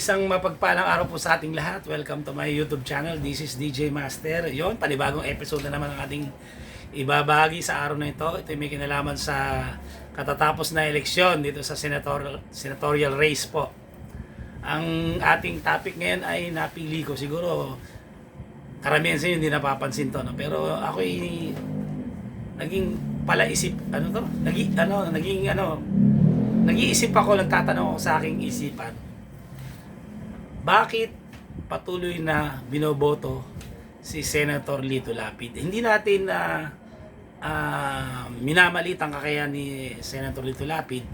Isang mapagpalang araw po sa ating lahat. Welcome to my YouTube channel. This is DJ Master. Yon, panibagong episode na naman ang ating ibabahagi sa araw na ito. Ito ay may kinalaman sa katatapos na eleksyon dito sa senatorial, senatorial race po. Ang ating topic ngayon ay napili ko siguro karamihan sa inyo hindi napapansin to no? pero ako ay naging palaisip ano to naging ano naging ano nag-iisip ako nagtatanong ako sa aking isipan bakit patuloy na binoboto si Senator Lito Lapid? Hindi natin na uh, minamalit ang kakayahan ni Senator Lito Lapid.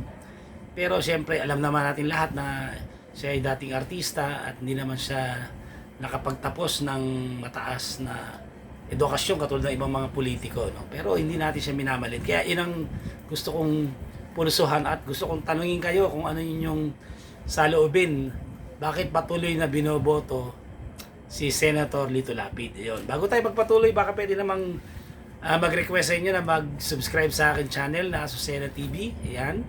Pero siyempre, alam naman natin lahat na siya ay dating artista at hindi naman siya nakapagtapos ng mataas na edukasyon katulad ng ibang mga politiko. No? Pero hindi natin siya minamalit. Kaya yun ang gusto kong pulsuhan at gusto kong tanungin kayo kung ano yun yung saloobin bakit patuloy na binoboto si Senator Lito Lapid. Yun. Bago tayo magpatuloy, baka pwede namang uh, mag-request sa inyo na mag-subscribe sa akin channel na Asusena TV. Ayan.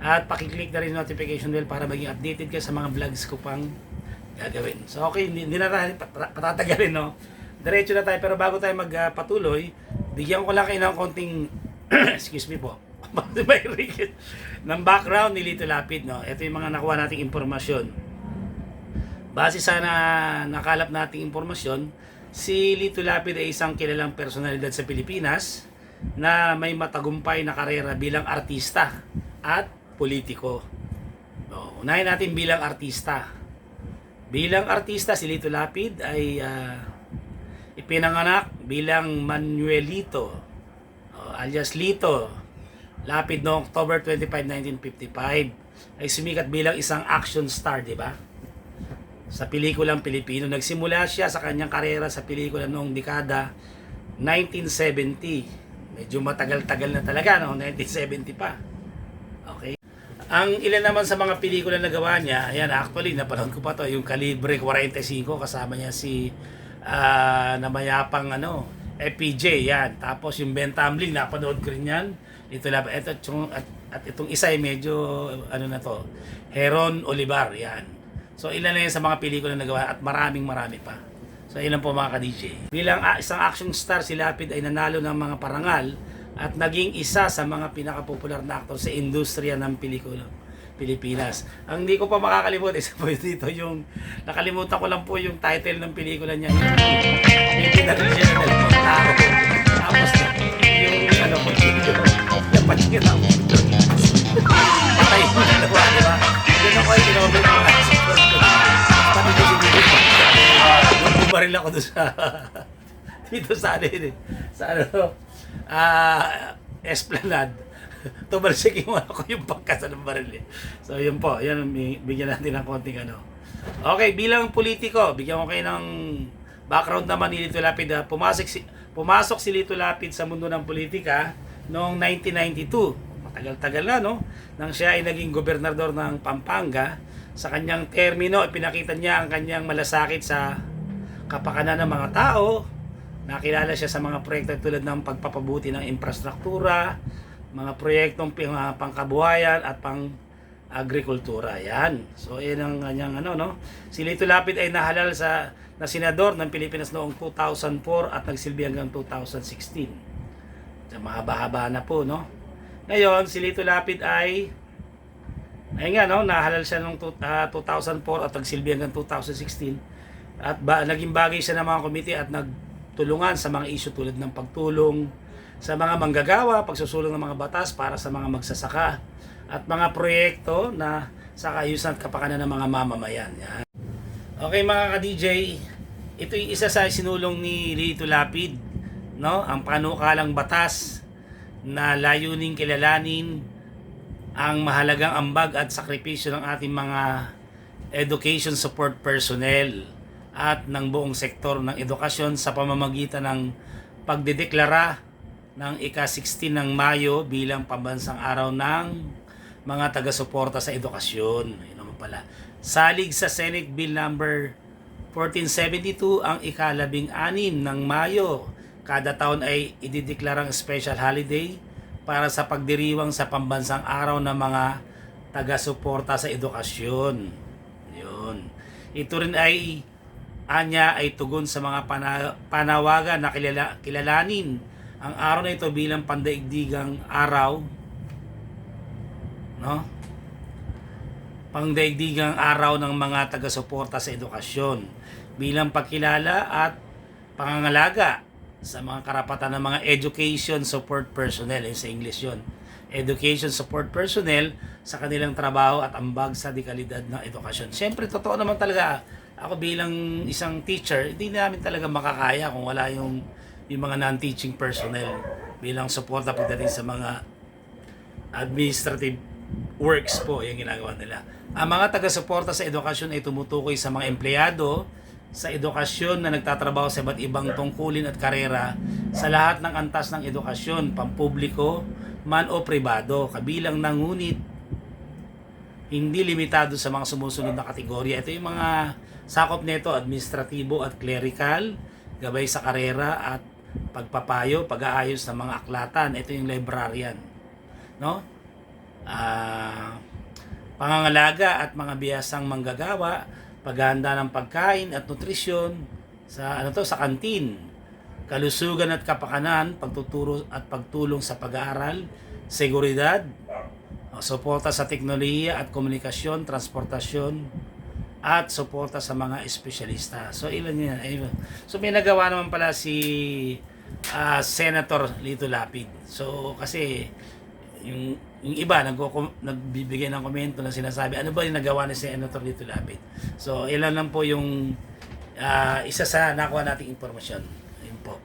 At pakiclick na rin notification bell para maging updated ka sa mga vlogs ko pang gagawin. So okay, hindi, na tayo pat- patatagalin, no? Diretso na tayo. Pero bago tayo magpatuloy, bigyan ko lang kayo ng konting, excuse me po, ng background ni Lito Lapid, no? Ito yung mga nakuha nating impormasyon. Base sa na nakalap nating impormasyon, si Lito Lapid ay isang kilalang personalidad sa Pilipinas na may matagumpay na karera bilang artista at politiko. No, unahin natin bilang artista. Bilang artista, si Lito Lapid ay uh, ipinanganak bilang Manuelito uh, alias Lito Lapid noong October 25, 1955 ay sumikat bilang isang action star, di ba? Sa pelikulang Pilipino. Nagsimula siya sa kanyang karera sa pelikula noong dekada 1970. Medyo matagal-tagal na talaga, no? 1970 pa. Okay. Ang ilan naman sa mga pelikula na gawa niya, ayan, actually, napanood ko pa to, yung Calibre 45, kasama niya si uh, namayapang ano, FPJ, yan. Tapos yung Ben Tumbling, napanood ko rin yan. Ito lang, ito, at, at itong isa ay medyo, ano na to, Heron Olivar, yan. So ilan na yan sa mga pelikula na nagawa at maraming marami pa. So ilan po mga ka-DJ. Bilang isang action star, si Lapid ay nanalo ng mga parangal at naging isa sa mga pinakapopular na aktor sa industriya ng pelikula. Pilipinas. Ang hindi ko pa makakalimutan, isa po dito yung, nakalimutan ko lang po yung title ng pelikula niya. Siya na dalawang tao. Tapos yung ano ko, yung patingin ako. Patay mo na naman, di ba? Yun ako ay kinobit ko Bumaril ako doon sa dito sa ano yun eh. Sa ano, ah, Esplanade. Tumalsik yung ano ko yung pagkasa ng baril eh. So yun po, yan, bigyan natin ng konting ano. Okay, bilang politiko, bigyan ko kayo ng background naman ni Lito Lapid. ah. Pumasok si, pumasok si Lito Lapid sa mundo ng politika noong 1992 matagal-tagal na no nang siya ay naging gobernador ng Pampanga sa kanyang termino ipinakita niya ang kanyang malasakit sa kapakanan ng mga tao nakilala siya sa mga proyekto tulad ng pagpapabuti ng infrastruktura mga proyektong uh, pangkabuhayan at pang agrikultura. Yan. So yan ang kanyang ano no? Si Lito Lapid ay nahalal sa na senador ng Pilipinas noong 2004 at nagsilbi hanggang 2016 so, mahaba-haba na po no? Ngayon, si Lito Lapid ay ay nga no, nahalal siya noong uh, 2004 at nagsilbi hanggang 2016. At ba, naging bagay siya ng mga komite at nagtulungan sa mga issue tulad ng pagtulong sa mga manggagawa, pagsusulong ng mga batas para sa mga magsasaka at mga proyekto na sa kaayusan at kapakanan ng mga mamamayan. Yan. Okay mga ka-DJ, ito yung isa sa sinulong ni Lito Lapid, no? Ang panukalang batas na layuning kilalanin ang mahalagang ambag at sakripisyo ng ating mga education support personnel at ng buong sektor ng edukasyon sa pamamagitan ng pagdedeklara ng ika-16 ng Mayo bilang pambansang araw ng mga taga-suporta sa edukasyon. Yun naman pala. Salig sa Senate Bill number 1472 ang ikalabing anim ng Mayo Kada taon ay idideklarang special holiday para sa pagdiriwang sa pambansang araw ng mga taga-suporta sa edukasyon. Yun. Ito rin ay anya ay tugon sa mga pana- panawagan na kilala, kilalanin ang araw na ito bilang pandaigdigang araw no? Pangdaigdigang araw ng mga taga-suporta sa edukasyon bilang pagkilala at pangangalaga sa mga karapatan ng mga education support personnel eh, sa English yon education support personnel sa kanilang trabaho at ambag sa dekalidad ng edukasyon. Siyempre, totoo naman talaga, ako bilang isang teacher, hindi namin talaga makakaya kung wala yung, yung mga non-teaching personnel bilang suporta pagdating sa mga administrative works po yung ginagawa nila. Ang mga taga-suporta sa edukasyon ay tumutukoy sa mga empleyado sa edukasyon na nagtatrabaho sa iba't ibang tungkulin at karera sa lahat ng antas ng edukasyon, pampubliko, man o pribado, kabilang ng ngunit hindi limitado sa mga sumusunod na kategorya. Ito yung mga sakop nito, administratibo at clerical, gabay sa karera at pagpapayo, pag-aayos ng mga aklatan. Ito yung librarian. No? Ah, pangangalaga at mga biyasang manggagawa, paghahanda ng pagkain at nutrisyon sa ano to sa kantin, kalusugan at kapakanan, pagtuturo at pagtulong sa pag-aaral, seguridad, uh, suporta sa teknolohiya at komunikasyon, transportasyon, at suporta sa mga espesyalista. So ilan yan? Ayun. So may nagawa naman pala si ah, Senator Lito Lapid. So kasi yung yung iba nagko nagbibigay ng komento na sinasabi ano ba yung nagawa ni Senator Lito Lapid. So ilan lang po yung ah, isa sa nakuha nating impormasyon. Ayun po.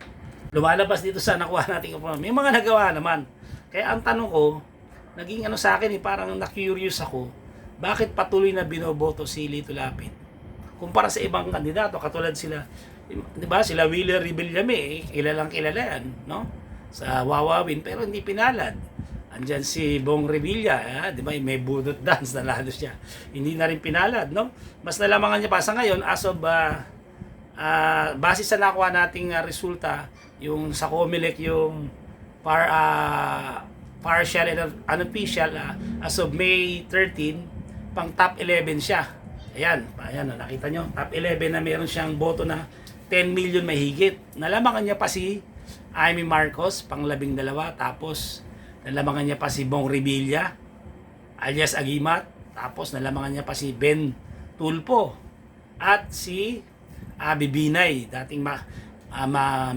Lumalabas dito sa nakuha nating impormasyon. May mga nagawa naman. Kaya ang tanong ko, naging ano sa akin eh, parang na-curious ako, bakit patuloy na binoboto si Lito Lapid? Kumpara sa ibang kandidato, katulad sila, di ba, sila Wheeler Rebillame, eh, kilalang kilala yan, no? Sa Wawawin, pero hindi pinalad. Andyan si Bong Revilla, eh, di ba, may budot dance na lalo siya. Hindi na rin pinalad, no? Mas nalamangan niya pa sa ngayon, as of, ah, ah, base sa nakuha nating ah, resulta, yung sa Comelec, yung par, ah, partial and unofficial ah, as of May 13, pang top 11 siya. Ayan, ayan, nakita nyo, top 11 na meron siyang boto na 10 million mahigit. Nalamangan niya pa si Amy Marcos, pang labing dalawa, tapos nalamangan niya pa si Bong Revilla, alias Agimat, tapos nalamangan niya pa si Ben Tulpo, at si Abi Binay, dating ma, ah, ma-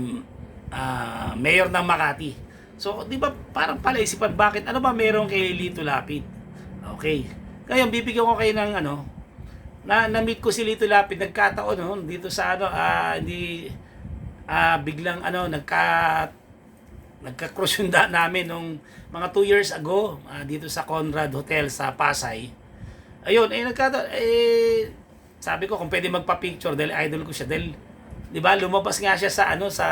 ah, mayor ng Makati. So, di ba parang palaisipan, bakit? Ano ba meron kay Lito Lapid? Okay. Ngayon, bibigyan ko kayo ng ano, na na-meet ko si Lito Lapid, nagkataon no, dito sa ano, ah, hindi, ah, biglang ano, nagka, nagka-cruise yung daan namin nung mga 2 years ago, ah, dito sa Conrad Hotel sa Pasay. Ayun, eh, nagkata, eh, sabi ko kung pwede magpa-picture dahil idol ko siya, dahil, di ba, lumabas nga siya sa ano, sa,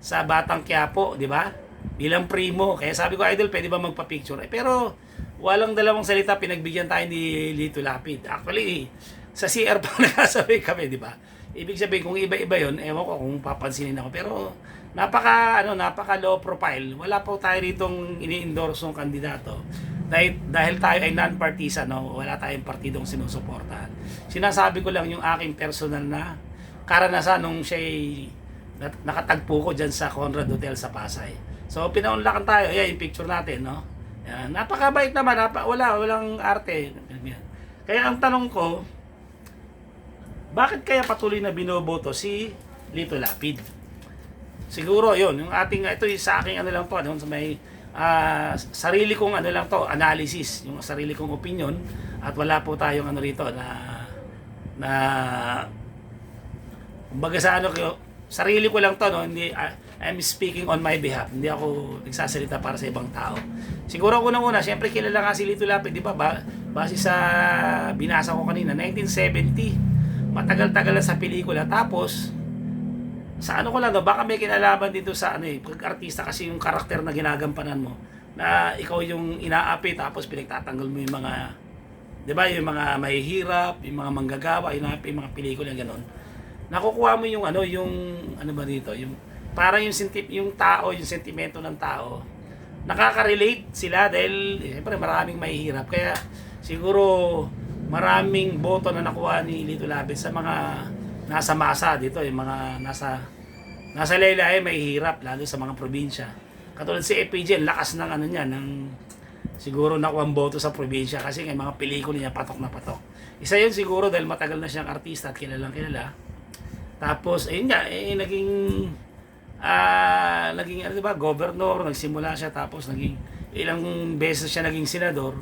sa Batang Quiapo, di ba? Bilang primo. Kaya sabi ko, idol, pwede ba magpa-picture? Eh, pero, walang dalawang salita, pinagbigyan tayo ni Lito Lapid. Actually, sa CR pa nagkasabay kami, di ba? Ibig sabihin, kung iba-iba yon ewan ko kung papansinin ako. Pero, napaka, ano, napaka low profile. Wala po tayo ritong ini-endorse ng kandidato. Dahil, dahil tayo ay non-partisan, no? wala tayong partidong sinusuportahan. Sinasabi ko lang yung aking personal na karanasan nung siya'y nat- nakatagpo ko dyan sa Conrad Hotel sa Pasay. So, pinaunlakan tayo. Ayan, yung picture natin, no? Yan. Napakabait naman. Napa, wala, walang arte. Kaya ang tanong ko, bakit kaya patuloy na binoboto si Lito Lapid? Siguro, yon yung ating, ito yung sa aking ano lang po, ano, sa may ah, sarili kong ano lang to, analysis, yung sarili kong opinion, at wala po tayong ano rito na, na, kumbaga sa ano, ko- sarili ko lang to, no, hindi, ah, I'm speaking on my behalf, hindi ako nagsasalita para sa ibang tao. Siguro unang-una, syempre kilala nga si Lito Lapid, di ba, ba base sa binasa ko kanina, 1970, matagal-tagal na sa pelikula, tapos, sa ano ko lang, no, baka may kinalaman dito sa ano eh, pag-artista kasi yung karakter na ginagampanan mo, na ikaw yung inaapi tapos pinagtatanggol mo yung mga, di ba, yung mga mahihirap, yung mga manggagawa, inaapi yung mga pelikula, gano'n. Nakukuha mo yung ano, yung, ano ba dito, yung, parang yung, senti- yung tao, yung sentimento ng tao, nakaka-relate sila dahil, eh, siyempre maraming mahihirap. Kaya, siguro, maraming boto na nakuha ni Lito Lapid sa mga nasa masa dito, yung mga nasa nasa laylayan may hirap lalo sa mga probinsya. Katulad si ang lakas ng ano niya, ng siguro nakuha ang boto sa probinsya kasi yung mga pelikula niya patok na patok. Isa yun siguro dahil matagal na siyang artista at kilalang kilala. Tapos, ayun nga, eh, naging, ah, naging, ano diba, governor, nagsimula siya, tapos naging, ilang beses siya naging senador.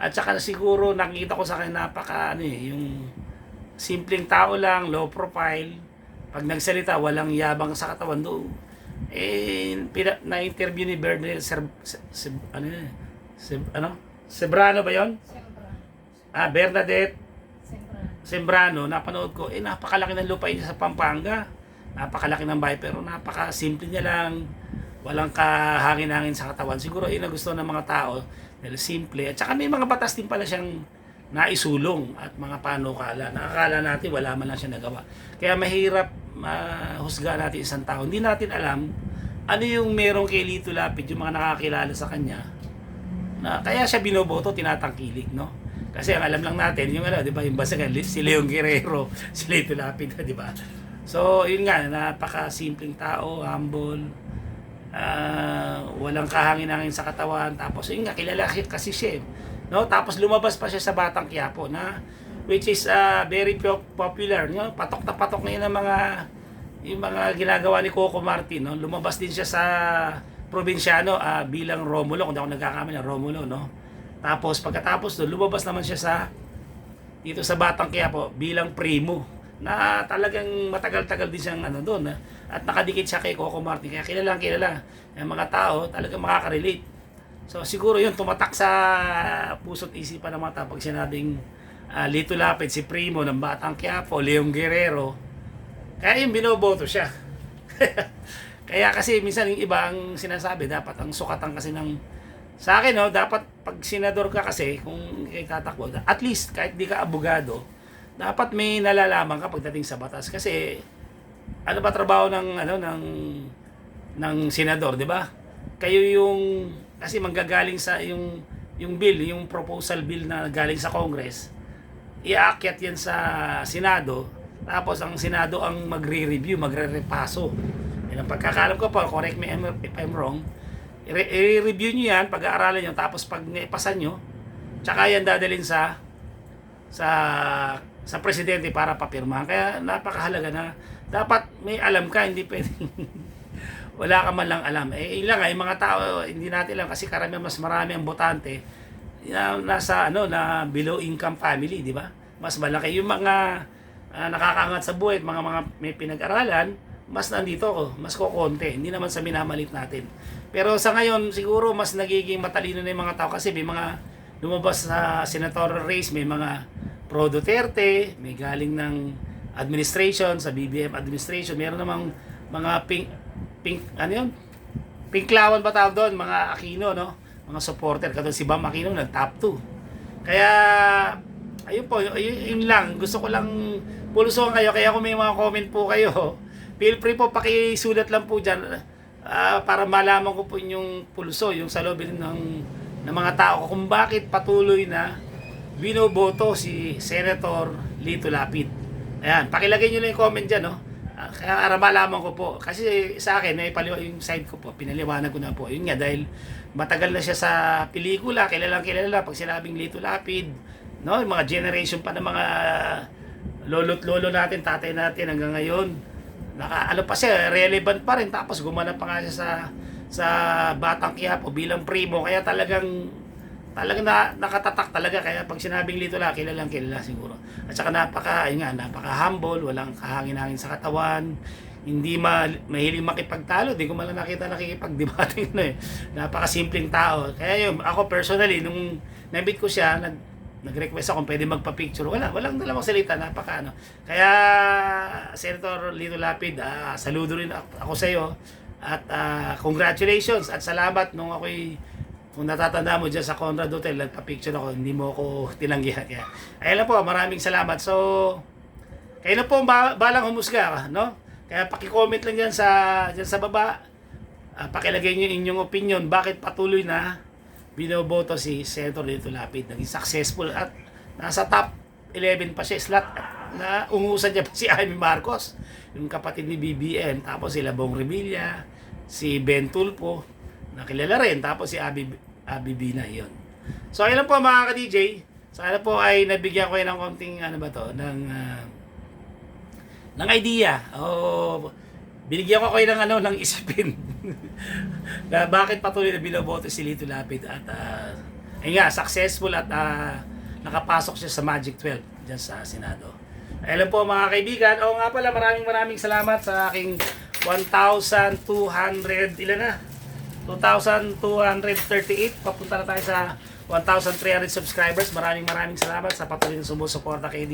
At saka siguro nakita ko sa kanya napaka, ano eh, yung simpleng tao lang, low profile. Pag nagsalita, walang yabang sa katawan do. Eh, pina, na-interview ni Bernal, Ser, Ser, Ser, ano yun, Ser, ano? Sebrano ba yon? Siyempre. Ah, Bernadette Siyempre. Sembrano, napanood ko, eh napakalaki ng lupain niya sa Pampanga. Napakalaki ng bahay pero napaka-simple niya lang. Walang kahangin-hangin sa katawan. Siguro yun ang gusto ng mga tao. Dahil simple. At saka may mga batas din pala siyang naisulong at mga panukala. Nakakala natin wala man lang siya nagawa. Kaya mahirap mahusga natin isang tao. Hindi natin alam ano yung merong kay Lito Lapid, yung mga nakakilala sa kanya na kaya siya binoboto tinatangkilik no kasi ang alam lang natin yung ano di ba yung basta si Leon Guerrero si Lito Lapid di ba so yun nga napaka simpleng tao humble. Ah, walang kahangin-hangin sa katawan. Tapos yun nga kilala kasi siya eh. no? Tapos lumabas pa siya sa Batang Quiapo na? Which is ah, very po- popular no? Patok na patok ngayon ng mga yung mga ginagawa ni Coco Martin no? Lumabas din siya sa probinsyano ah, bilang Romulo. Kung ako nagkakamali Romulo no? Tapos pagkatapos doon lumabas naman siya sa dito sa Batang Quiapo bilang primo na talagang matagal-tagal din siyang ano doon ah. at nakadikit siya kay Coco Martin. Kaya kilala kilala. Yung mga tao talagang makaka-relate. So siguro yun tumatak sa puso't isipan ng mga tao pag sinabing ah, Lito Lapid si primo ng Batang Quiapo Leong Guerrero. Kaya yung binoboto siya. Kaya kasi minsan yung iba ang sinasabi dapat ang sukatan kasi ng sa akin no dapat pag senador ka kasi kung kay tatakbo at least kahit di ka abogado dapat may nalalaman ka pagdating sa batas. Kasi ano ba trabaho ng ano ng ng senador di ba? Kayo yung kasi manggagaling sa yung yung bill yung proposal bill na galing sa Congress iaakyat yan sa Senado tapos ang Senado ang magre-review magre-repaso. Yan ang pagkakalam ko po correct me if I'm wrong. I-review nyo yan pag-aaralan nyo tapos pag naipasan nyo tsaka yan dadalhin sa sa sa presidente para papirmahan. Kaya napakahalaga na dapat may alam ka hindi pwedeng wala ka man lang alam. Eh yun lang nga, yung mga tao hindi natin alam kasi karamihan mas marami ang botante na nasa ano na below income family di ba? Mas malaki. Yung mga ah, nakakaangat sa buhay mga mga may pinag-aralan mas nandito ko mas kokonti hindi naman sa minamalit natin. Pero sa ngayon siguro mas nagiging matalino na yung mga tao kasi may mga lumabas sa senatorial race may mga pro Duterte may galing ng administration sa BBM administration. Meron namang mga pink pink ano yun? Pinklawan ba tawag doon? Mga Aquino no? Mga supporter katulad si Bam Aquino nag top 2 kaya ayun po yun, yun lang. Gusto ko lang pulsuhan kayo. Kaya kung may mga comment po kayo feel free po pakisulat lang po dyan ah, para malaman ko po yung pulso yung salobin ng ng mga tao kung bakit patuloy na binoboto si Senator Lito Lapid. Ayan, pakilagay nyo lang yung comment dyan, no? Ah, Kaya para malaman ko po. Kasi sa akin, may paliwa yung side ko po. Pinaliwanag ko na po. Yun nga, dahil matagal na siya sa pelikula, kilalang kilala pag sinabing Lito Lapid. No? Yung mga generation pa ng mga lolo't lolo natin, tatay natin hanggang ngayon. Naka, ano pa siya, relevant pa rin. Tapos gumanap pa nga siya sa sa Batang Quiapo bilang primo. Kaya talagang talagang na, nakatatak talaga. Kaya pag sinabing Lito La kilalang kilala siguro. At saka napaka ayun nga napaka humble walang kahangin-hangin sa katawan. Hindi ma mahilig makipagtalo di ko man lang nakita nakikipagdebate no eh. Napaka simpleng tao. Kaya yun ako personally nung nabit ko siya nag nag-request ako pwede magpa-picture. Wala walang dalawang salita napaka ano. Kaya Senator Lito Lapid ah, saludo rin ako, ako sa iyo at ah, congratulations at salamat nung ako'y kung natatanda mo dyan sa Conrad Hotel, nagpa-picture ako, hindi mo ako tinanggihan. Kaya, ayun lang po, maraming salamat. So, kayo na po ba- balang humusga, no? Kaya paki-comment lang dyan sa, dyan sa baba. Ah, pakilagay nyo inyong opinion, bakit patuloy na binoboto si Senator Lito Lapid. Naging successful at nasa top 11 pa siya slot na ungusan niya pa si Amy Marcos, yung kapatid ni BBM, tapos sila Bong Revilla, si Ben Tulpo, na kilala rin, tapos si Abi, Abi Bina, yun. So, ayun po mga ka-DJ. Sana po ay nabigyan ko ng konting, ano ba to, ng, ah, ng idea. O, binigyan ko kayo ng, ano, ng isipin. na bakit patuloy na binoboto si Lito Lapid at, uh, ayun nga, successful at ah, nakapasok siya sa Magic 12 dyan sa Senado. Lang po mga kaibigan. O nga pala, maraming maraming salamat sa aking 1,200, ilan na? 2,238. Papunta na tayo sa 1,300 subscribers. Maraming maraming salamat sa patuloy na sumusuporta kay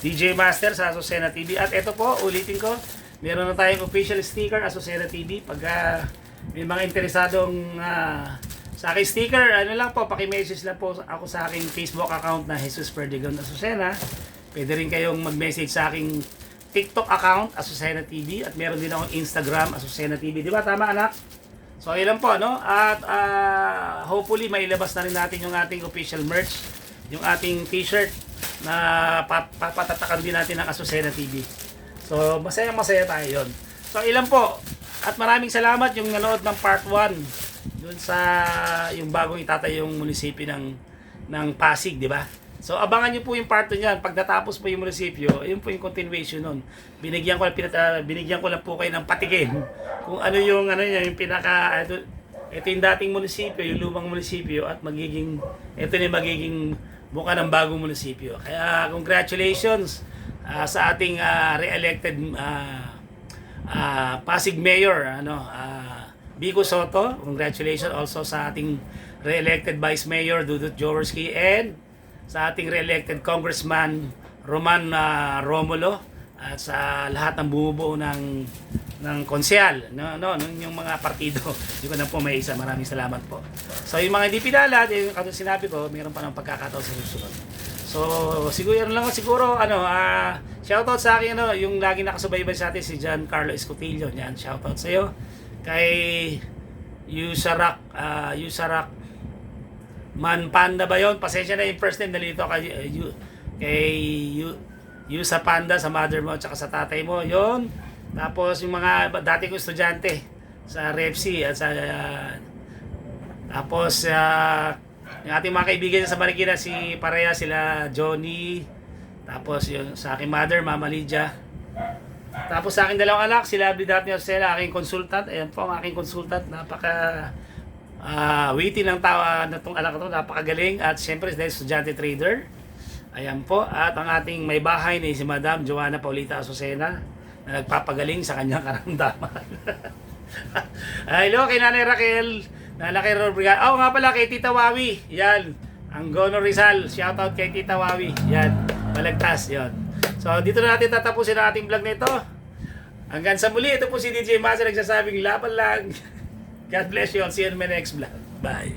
DJ Master sa Asusena TV. At ito po, ulitin ko, meron na tayong official sticker Asusena TV. Pag ah, may mga interesadong ah, sa aking sticker, ano lang po, paki-message lang po ako sa aking Facebook account na Jesus Perdigon Asusena. Pwede rin kayong mag-message sa aking TikTok account, Asusena TV. At meron din akong Instagram, Asusena TV. Di ba? Tama, anak? So, ayun lang po, no? At ah, hopefully, mailabas na rin natin yung ating official merch. Yung ating t-shirt na pa- papatatakan din natin ng Asusena TV. So, masayang masaya tayo yun. So, ilan po. At maraming salamat yung nanood ng part 1 dun sa yung bagong itatay yung munisipyo ng ng Pasig, di ba? So abangan niyo po yung part 2 niyan. Pag natapos po yung munisipyo, yun po yung continuation nun. Binigyan ko pinat, ah, binigyan ko lang po kayo ng patigin kung ano yung ano niya, yung pinaka ito, ito yung dating munisipyo, yung lumang munisipyo at magiging ito na yung magiging buka ng bagong munisipyo. Kaya congratulations ah, sa ating ah, re-elected ah, ah, Pasig Mayor ano ah, Bico Soto congratulations also sa ating re-elected Vice Mayor Dudut Jaworski and sa ating re-elected Congressman Roman ah, Romulo at sa lahat ng bumubuo ng ng konsyal no no yung mga partido hindi ko na po may isa maraming salamat po so yung mga hindi pinala yung katulad sinabi ko mayroon pa ng pagkakataon sa susunod So, siguro lang siguro ano, ah shoutout sa akin ano, yung lagi nakasubaybay sa atin si John Carlo Escotillo. Yan, shoutout sa iyo. Kay Yusarak, ah Yusarak Man Panda ba 'yon? Pasensya na yung first name nalito kay uh, Yu, kay Yu, Yusa Panda sa mother mo at sa tatay mo. 'Yon. Tapos yung mga dati kong estudyante sa REPSI at sa ah, tapos ah, yung ating mga kaibigan sa Marikina, si Pareha, sila Johnny, tapos yung sa aking mother, Mama Lydia. Tapos sa aking dalawang anak, sila Bidat ni Josela, aking consultant. Ayan po ang aking consultant. Napaka ah witty ng tawa na itong anak ko, napakagaling. At siyempre, dahil estudyante trader. Ayan po. At ang ating may bahay ni si Madam Joanna Paulita Azucena na nagpapagaling sa kanyang karamdaman. Hello kay Nanay Raquel. Nanay Rodrigo. Oh, nga pala kay Tita Wawi. Yan. Ang Gono Rizal. Shoutout kay Tita Wawi. Yan. Balagtas. Yan. So, dito na natin tatapusin ang ating vlog nito. Hanggang sa muli, ito po si DJ Master nagsasabing laban lang. God bless you. I'll see you in my next vlog. Bye.